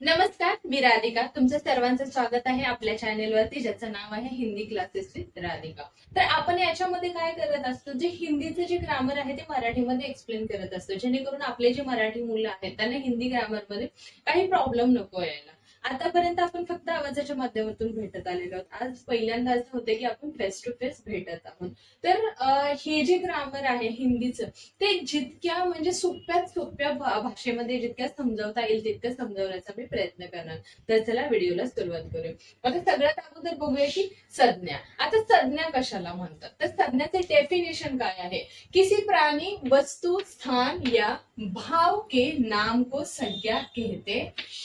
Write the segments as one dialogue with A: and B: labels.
A: नमस्कार मी राधिका. तुमचं सर्वांचं स्वागत आहे आपल्या चॅनेलवरती ज्याचं नाव आहे हिंदी क्लासेस विथ राधिका. तर आपण याच्यामध्ये काय करत असतो जे हिंदीचं जे ग्रामर आहे ते मराठीमध्ये एक्सप्लेन करत असतो. जेणेकरून आपले जे मराठी मुलं आहेत त्यांना हिंदी ग्रामरमध्ये काही प्रॉब्लेम नको यायला. आतापर्यंत आपण फक्त आवाजाच्या माध्यमातून भेटत आलेलो आहोत. आज पहिल्यांदा असं होतं की आपण फेस टू फेस भेटत आहोत. तर हे जे ग्रामर आहे हिंदीचं ते जितक्या म्हणजे सोप्यात सोप्या भाषेमध्ये जितक्या समजावता येईल तितकं समजावण्याचा मी प्रयत्न करणार. तर चला व्हिडिओला सुरुवात करूया. आता सगळ्यात अगोदर बघूया की संज्ञा. आता संज्ञा कशाला म्हणतात? तर संज्ञाचे डेफिनेशन काय आहे? किसी प्राणी वस्तु स्थान या भाव के नाम को संज्ञा कहते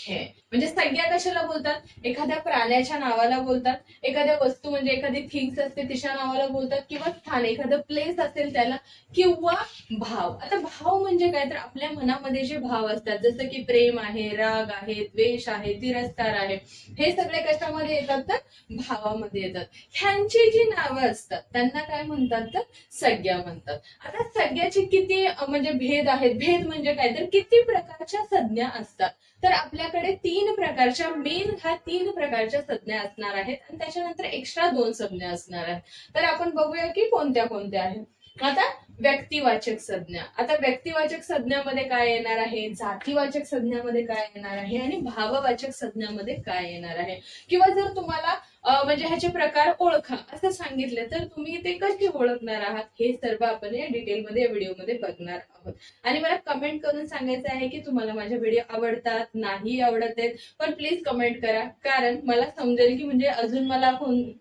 A: हैं. म्हणजे संज्ञा कशाला बोलतात? एखाद्या प्राण्याच्या नावाला बोलतात. एखाद्या वस्तू म्हणजे एखादी थिंग्स असते तिच्या नावाला बोलतात किंवा स्थान एखादं प्लेस असेल त्याला किंवा भाव. आता भाव म्हणजे काय? तर आपल्या मनामध्ये जे भाव असतात जसं की प्रेम आहे राग आहे द्वेष आहे तिरस्कार आहे हे सगळे कशामध्ये येतात तर भावामध्ये येतात. ह्यांची जी नावं असतात त्यांना काय म्हणतात तर संज्ञा म्हणतात. आता संज्ञाचे किती म्हणजे भेद आहेत. भेद म्हणजे काय? तर किती प्रकारच्या संज्ञा असतात. तर आपल्याकडे तीन प्रकारच्या मेन ह्या तीन प्रकारच्या संज्ञा असणार आहेत. आणि त्याच्यानंतर एक्स्ट्रा दोन संज्ञा असणार आहेत. तर आपण बघूया की कोणत्या कोणत्या आहेत. आता व्यक्तिवाचक संज्ञा. आता व्यक्तिवाचक संज्ञामध्ये काय येणार आहे? जातीवाचक संज्ञामध्ये काय येणार आहे? आणि भाववाचक संज्ञामध्ये काय येणार आहे? किंवा जर तुम्हाला म्हणजे ह्याचे प्रकार ओळखा असं सांगितलं तर तुम्ही ते कसे ओळखणार आहात? हे सर्व आपण या डिटेलमध्ये या व्हिडिओमध्ये बघणार आहोत. आणि मला कमेंट करून सांगायचं आहे की तुम्हाला माझे व्हिडिओ आवडतात? नाही आवडत आहेत? पण प्लीज कमेंट करा. कारण मला समजेल की म्हणजे अजून मला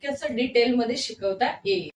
A: कसं डिटेलमध्ये शिकवता येईल.